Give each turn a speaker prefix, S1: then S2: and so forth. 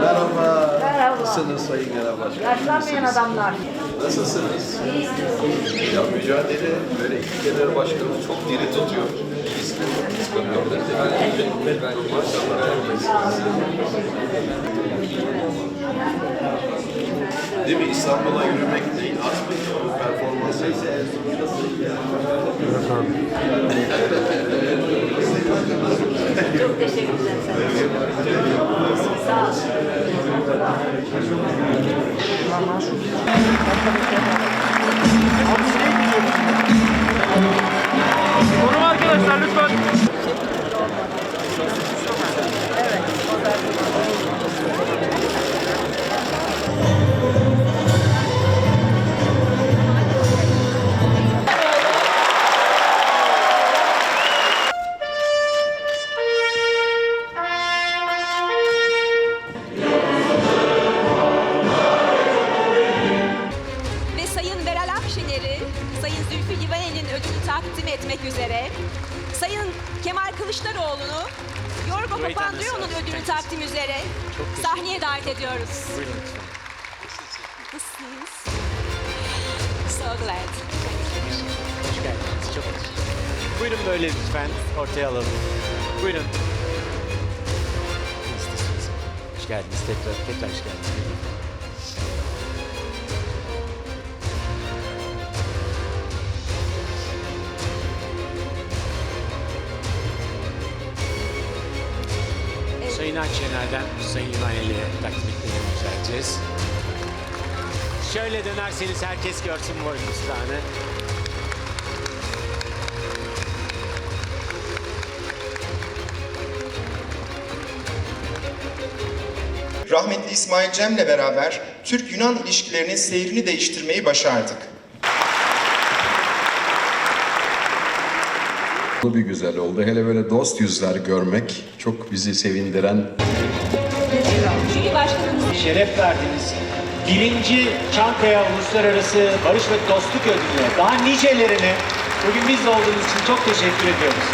S1: Merhaba.
S2: Merhaba.
S1: Nasılsınız Sayın Genel Başkanım?
S2: Yaşlanmayan adamlar.
S1: Nasılsınız? Ya mücadele böyle iki genel başkanı çok diri tutuyor. Biz çıkamıyorlar. Maşallah herkes. Değil mi? İstanbul'a yürümek değil, atmak bu performans.
S2: Çok teşekkürler. Sağ ol.
S3: Takdim etmek üzere Sayın Kemal Kılıçdaroğlu'nu Yorgo Papandreou'nun ödülü takdim üzere sahneye davet ediyoruz. Nasılsınız? So glad.
S4: Hoş geldiniz. Çok. Buyurun böyle lütfen ortaya alalım. Buyurun. Hoş geldiniz tekrar. Tekrar hoş geldiniz. Sayın Akşener'den Sayın İvaneli'ye takdim etmeyi rica edeceğiz. Şöyle dönerseniz herkes görsün boynuzlarını.
S5: rahmetli İsmail Cem'le beraber Türk-Yunan ilişkilerinin seyrini değiştirmeyi başardık.
S6: Bu bir güzel oldu. Hele böyle dost yüzler görmek çok bizi sevindiren
S4: Şeref verdiniz. Birinci Çankaya Uluslararası Barış ve Dostluk Ödülü. Daha nicelerine bugün bizle olduğunuz için çok teşekkür ediyoruz.